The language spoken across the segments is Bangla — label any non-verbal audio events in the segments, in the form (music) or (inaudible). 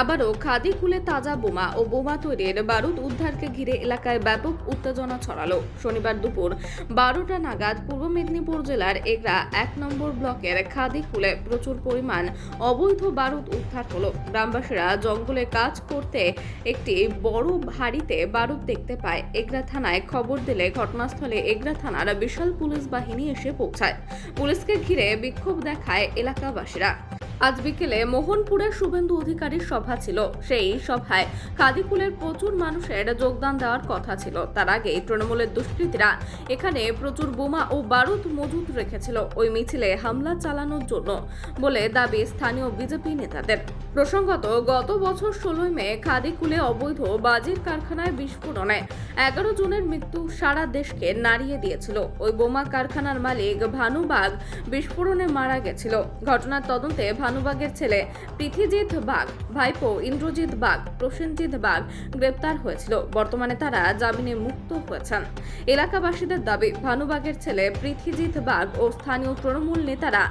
আবারও খাদি খুলে তাজা বোমা ও বোমা তৈরির বারুদ উদ্ধারকে ঘিরে এলাকায় ব্যাপক উত্তেজনা ছড়ালো। শনিবার দুপুর বারোটা নাগাদ পূর্ব মেদিনীপুর জেলার এগরা এক নম্বর ব্লকের খাদি খুলে প্রচুর পরিমাণ অবৈধ বারুদ উদ্ধার হলো। গ্রামবাসীরা জঙ্গলে কাজ করতে একটি বড় ভারীতে বারুদ দেখতে পায়। এগরা থানায় খবর দিলে ঘটনাস্থলে এগরা থানার বিশাল পুলিশ বাহিনী এসে পৌঁছায়। পুলিশকে ঘিরে বিক্ষোভ দেখায় এলাকাবাসীরা। আজ বিকেলে মোহনপুরের শুভেন্দু অধিকারীর সভা ছিল। সেই সভায় কাদিকুলের প্রচুর মানুষের যোগদান দেওয়ার কথা ছিল। তার আগে তৃণমূলের দুষ্কৃতীরা এখানে প্রচুর বোমা ও বারুদ মজুত রেখেছিল। ওই মিছিলে হামলা চালানোর জন্য বলে দাবি স্থানীয় বিজেপি নেতাদের। প্রসঙ্গত, গত বছর ষোলোই মে খাদিকুলে অবৈধ বাজির কারখানায় বিস্ফোরণে এগারো জনের মৃত্যু সারা দেশকে নাড়িয়ে দিয়েছিল। ওই বোমা কারখানার মালিক ভানুবাগ বিস্ফোরণে মারা গেছিল। ঘটনার তদন্তে ভানুবাগের ছেলে পৃথিজিৎ বাঘ ভাইপো ইন্দ্রজিৎ বাঘ প্রসেনজিৎ বাঘ গ্রেপ্তার হয়েছিল। বর্তমানে তারা জামিনে মুক্ত হয়েছেন। এলাকাবাসীদের দাবি, ভানুবাগের ছেলে পৃথিজিৎ বাঘ ও স্থানীয় তৃণমূল নেতারা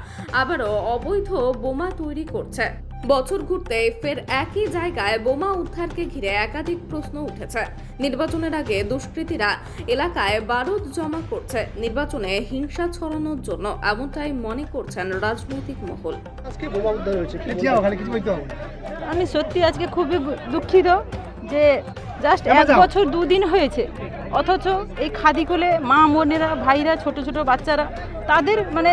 আবারও অবৈধ বোমা তৈরি করছে। বছর ঘুরতে ফের একই জায়গায় বোমা উদ্ধারকে ঘিরে একাধিক প্রশ্ন উঠেছে। নির্বাচনের আগে দুষ্কৃতীরা এলাকায় বারুদ জমা করছে। নির্বাচনে হিংসা ছড়ানোর জন্য এমনটাই মনে করছেন রাজনৈতিক মহল। না। আমি সত্যি আজকে খুবই দুঃখিত যে জাস্ট এক বছর দুদিন হয়েছে। অথচ এই খাদি কোলে মা বোনেরা ভাইরা ছোট ছোট বাচ্চারা তাদের মানে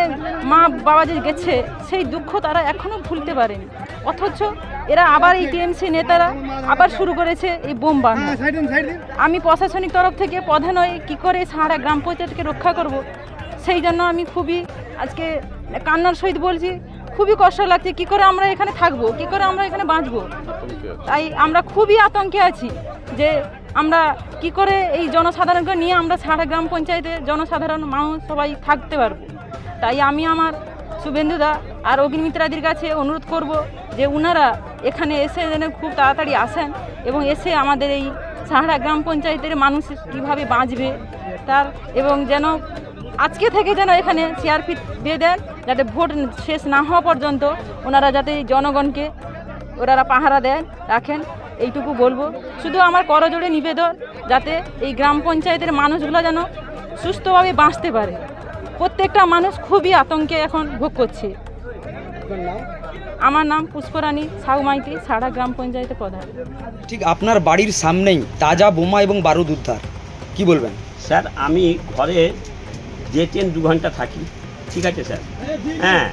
মা বাবা যে গেছে সেই দুঃখ তারা এখনও ভুলতে পারেনি। অথচ এরা আবার এই টিএমসি নেতারা আবার শুরু করেছে এই বোম হ্যাঁ আমি প্রশাসনিক তরফ থেকে প্রধান হয়ে কী করে সারা গ্রাম পঞ্চায়েতকে রক্ষা করব সেই জন্য আমি খুবই আজকে কান্নার সহিত বলছি খুবই কষ্ট লাগছে কী করে আমরা এখানে থাকব কী করে আমরা এখানে বাঁচবো। তাই আমরা খুবই আতঙ্কে আছি যে আমরা কি করে এই জনসাধারণকে নিয়ে আমরা সারা গ্রাম পঞ্চায়েতে জনসাধারণ মানুষ সবাই থাকতে পারব? তাই আমি আমার শুভেন্দুদা আর অগ্নিমিত্রাদির কাছে অনুরোধ করব যে ওনারা এখানে এসে যেন খুব তাড়াতাড়ি আসেন এবং এসে আমাদের এই সাহারা গ্রাম পঞ্চায়েতের মানুষ কীভাবে বাঁচবে তার এবং যেন আজকে থেকে যেন এখানে সিআরপি দিয়ে দেন, যাতে ভোট শেষ না হওয়া পর্যন্ত ওনারা যাতে জনগণকে ওনারা পাহারা দেন, রাখেন। এইটুকু বলব। শুধু আমার করজোড়ে নিবেদন যাতে এই গ্রাম পঞ্চায়েতের মানুষগুলো যেন সুস্থভাবে বাঁচতে পারে। প্রত্যেকটা মানুষ খুবই আতঙ্কে এখন ভোগ করছে। আমার নাম পুষ্পরানী সাউ মাইতি সাড়া গ্রাম পঞ্চায়েতের প্রধান। ঠিক আপনার বাড়ির সামনেই তাজা বোমা এবং বারুদ উদ্ধার। কি বলবেন? স্যার আমি ঘরে যে ট্রেন দু ঘণ্টা থাকি ঠিক আছে স্যার? হ্যাঁ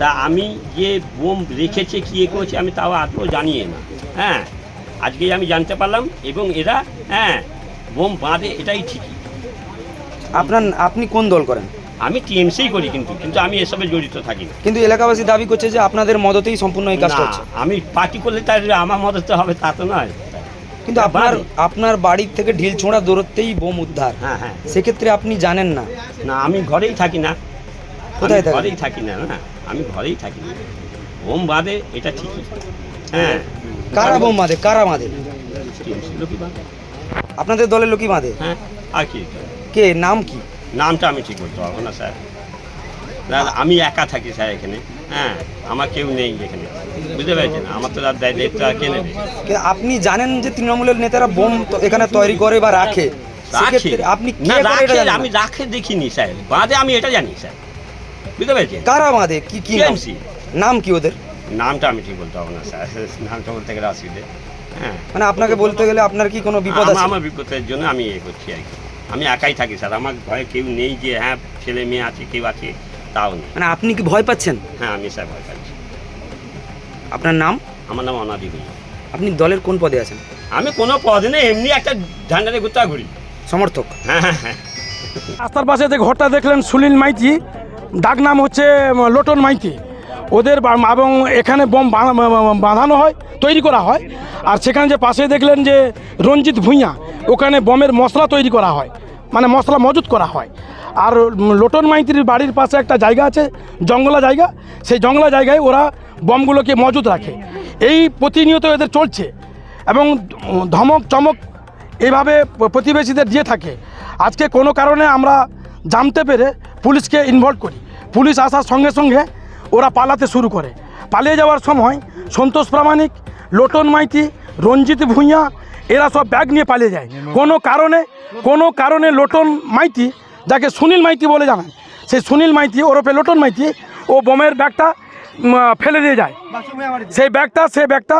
তা আমি যে বোম রেখেছে কী এ করেছে আমি তাও আদৌ জানিয়ে না। হ্যাঁ আজকেই আমি জানতে পারলাম এবং এরা হ্যাঁ বোম বাঁধে এটাই ঠিকই। আপনার আপনি কোন দল করেন? আমি টিএমসিই করি কিন্তু কিন্তু আমি এসবে জড়িত থাকি না। কিন্তু এলাকাবাসী দাবি করছে যে আপনাদের মদতেই সম্পূর্ণ এই কাজটা হচ্ছে। আমি পার্টি করলে তার আমার মদত হবে তা তো নয়। কিন্তু আপনার আপনার বাড়ির থেকে ঢিল ছোঁড়া দূরত্বেই বোম উদ্ধার। হ্যাঁ হ্যাঁ। সেক্ষেত্রে আপনি জানেন না। না আমি ঘরেই থাকি না। কোথায় থাকেন? ঘরেই থাকি না না আমি ঘরেই থাকি। না বোম বাঁধে এটা ঠিকই। হ্যাঁ। কারা বোম বাঁধে? কারা বাঁধে? আপনাদের দলের লোকই বাঁধে? হ্যাঁ আর কি? কে? নাম কি? নামটা আমি ঠিক বলতে পারব না স্যার। আমি একা থাকি স্যার এখানে। হ্যাঁ আমার কেউ নেই এখানে। বুঝতে পারছেন? আমার তো আর দায়- দায়িত্ব আর কে নেবে? আপনি জানেন যে তৃণমূলের নেতারা বোম তো এখানে তৈরি করে বা রাখে। আপনি না রাখে আমি রাখে দেখিনি স্যার। বাঁধে আমি এটা জানি স্যার। বুঝতে পেরেছেন? কারা বাঁধে? কি কি নাম কি ওদের? নামটা আমি ঠিক বলতে পারব না স্যার। (laughs) নামটা বলতে গেলে অসুবিধে। হ্যাঁ। মানে আপনাকে বলতে গেলে আপনার কি কোনো বিপদ আছে? আমার বিপদের জন্য আমি এ করছি আর কি। আমি একাই থাকি স্যার। আমার ঘরে কেউ নেই যে হ্যাঁ ছেলে মেয়ে আছে কেউ আছে তাও নেই। মানে আপনি কি ভয় পাচ্ছেন? হ্যাঁ আমি স্যার ভয় পাচ্ছি। আপনার নাম? আমার নাম অনাদি গুলি আপনি দলের কোন পদে আছেন? আমি কোনো পদে নেই এমনি একটা ঝান্ডারে ঘুরতে ঘুরি। সমর্থক। হ্যাঁ হ্যাঁ হ্যাঁ। রাস্তার পাশে যে ঘরটা দেখলেন সুনীল মাইতি ডাক নাম হচ্ছে লোটন মাইতি। ওদের এবং এখানে বোম বাঁধানো হয়, তৈরি করা হয়। আর সেখানে যে পাশে দেখলেন যে রঞ্জিত ভূঁইয়া, ওখানে বোমের মশলা তৈরি করা হয় মানে মশলা মজুত করা হয়। আর লোটন মাইতির বাড়ির পাশে একটা জায়গা আছে, জঙ্গলা জায়গা, সেই জঙ্গলা জায়গায় ওরা বমগুলোকে মজুত রাখে। এই প্রতিনিয়ত এদের চলছে এবং ধমক, চমক এইভাবে প্রতিবেশীদের দিয়ে থাকে। আজকে কোনো কারণে আমরা জানতে পেরে পুলিশকে ইনভলভ করি। পুলিশ আসার সঙ্গে সঙ্গে ওরা পালাতে শুরু করে। পালিয়ে যাওয়ার সময় সন্তোষ প্রামাণিক লোটন মাইতি রঞ্জিত ভূঁইয়া এরা সব ব্যাগ নিয়ে পালিয়ে যায়। কোনো কারণে কোনো কারণে লোটন মাইতি যাকে সুনীল মাইতি বলে জানান সেই সুনীল মাইতি ওরফে লোটন মাইতি ও বোমের ব্যাগটা ফেলে দিয়ে যায়। সেই ব্যাগটা সেই ব্যাগটা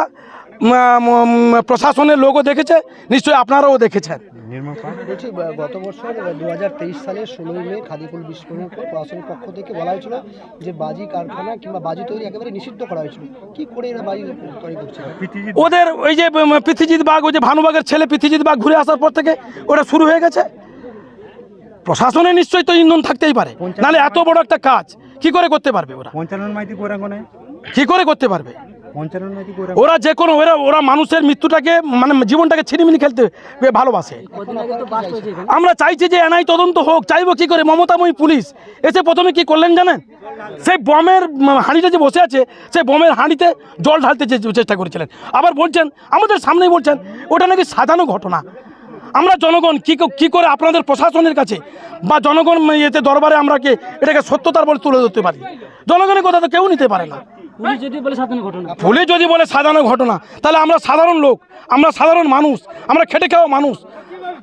প্রশাসনের লোকও দেখেছে নিশ্চয়ই আপনারাও দেখেছেন। বলছি গত বছর দু হাজার তেইশ সালে ষোলোই মে খাদিপুল বিস্ফোরণের পর প্রশাসনের পক্ষ থেকে বলা হয়েছিল যে বাজি কারখানা কিংবা বাজি তৈরি একেবারে নিষিদ্ধ করা হয়েছিল। কি করে এরা বাজি তৈরি করছে? ওদের ওই যে পৃথিজিৎ বাঘ ওই যে ভানুবাগের ছেলে পৃথিজিৎ বাঘ ঘুরে আসার পর থেকে ওটা শুরু হয়ে গেছে। প্রশাসনের নিশ্চয়ই তো ইন্ধন থাকতেই পারে। নাহলে এত বড় একটা কাজ কি করে করতে পারবে ওরা? পঞ্চানন মাইতি কি করে করতে পারবে? ওরা যে কোনো ওরা ওরা মানুষের মৃত্যুটাকে মানে জীবনটাকে ছিনিমিনি খেলতে ভালোবাসে। আমরা চাইছি যে এনআই তদন্ত হোক চাইব কি করে? মমতাময়ী পুলিশ এসে প্রথমে কি করলেন জানেন? সেই বমের হাঁড়িটা যে বসে আছে সেই বমের হাঁড়িতে জল ঢালতে চে- চেষ্টা করেছিলেন। আবার বলছেন আমাদের সামনেই বলছেন ওটা নাকি সাজানো ঘটনা। আমরা জনগণ কি ক- করে আপনাদের প্রশাসনের কাছে বা জনগণ ইয়েতে দরবারে আমরা কি এটাকে সত্যতার বলে তুলে ধরতে পারি? জনগণের কথা তো কেউ নিতে পারে না। পুলিশ যদি বলে সাজানো ঘটনা। তাহলে আমরা সাধারণ লোক আমরা সাধারণ মানুষ আমরা খেটে খাওয়া মানুষ।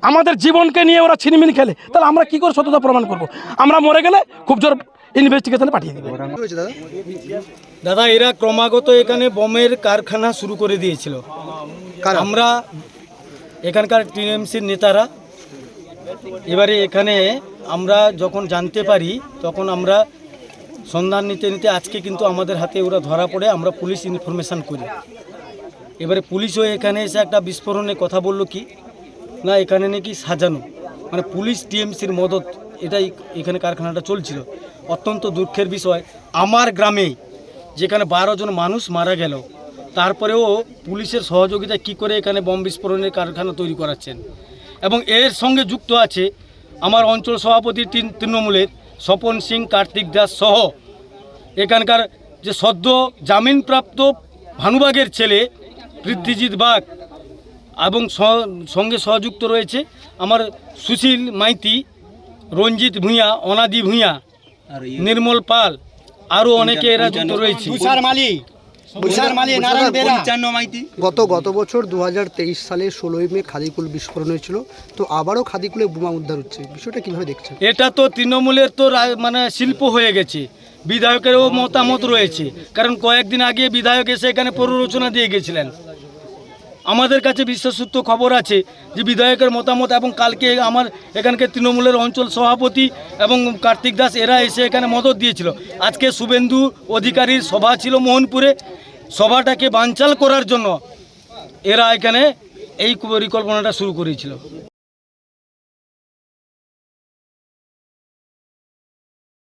আমাদের জীবনকে নিয়ে ওরা ছিনিমিনি খেলে তাহলে আমরা কি করে সততা প্রমাণ করব? আমরা মরে গেলে খুব জোর ইনভেস্টিগেশনে পাঠিয়ে দিবে। দাদা এরা ক্রমাগত এখানে বোমের কারখানা শুরু করে দিয়েছিল? আমরা এখানকার টিএমসির নেতারা। এবারে এখানে আমরা যখন জানতে পারি তখন আমরা সন্ধান নিতে নিতে আজকে কিন্তু আমাদের হাতে ওরা ধরা পড়ে, আমরা পুলিশ ইনফরমেশান করি। এবারে পুলিশও এখানে এসে একটা বিস্ফোরণে কথা বলল কি? না, এখানে নাকি সাজানো। মানে পুলিশ টিএমসির মদত, এটাই এখানে কারখানাটা চলছিল। অত্যন্ত দুঃখের বিষয়। আমার গ্রামে যেখানে বারো জন মানুষ মারা গেল, তারপরেও পুলিশের সহযোগিতা কি করে এখানে বম বিস্ফোরণের কারখানা তৈরি করাচ্ছেন? এবং এর সঙ্গে যুক্ত আছে আমার অঞ্চল সভাপতি তৃণমূলের স্বপন সিং কার্তিক দাস সহ এখানকার যে সদ্য জামিনপ্রাপ্ত ভানুবাগের ছেলে পৃথ্বীজিৎ বাগ এবং স- সঙ্গে সহযুক্ত রয়েছে আমার সুশীল মাইতি রঞ্জিত ভূঁইয়া অনাদি ভূঁইয়া নির্মল পাল আরও অনেকে এরা যুক্ত রয়েছে। গত গত বছর দু হাজার তেইশ সালে ষোলোই মে খাদিকুল বিস্ফোরণ হয়েছিল তো আবারও খাদিকুলে বোমা উদ্ধার হচ্ছে। বিষয়টা কীভাবে দেখছেন? এটা তো তৃণমূলের তো মানে শিল্প হয়ে গেছে বিধায়কেরও মতামত রয়েছে। কারণ কয়েকদিন আগে বিধায়ক এসে এখানে প্ররোচনা দিয়ে গেছিলেন। আমাদের কাছে বিশ্বসূত্র খবর আছে যে বিধায়কের মতামত এবং কালকে আমার এখানকার তৃণমূলের অঞ্চল সভাপতি এবং কার্তিক দাস, এরা এসে এখানে মদত দিয়েছিল। আজকে শুভেন্দু অধিকারীর সভা ছিল মোহনপুরে। সভাটাকে বানচাল করার জন্য এরা এখানে এই পরিকল্পনাটা শুরু করেছিল।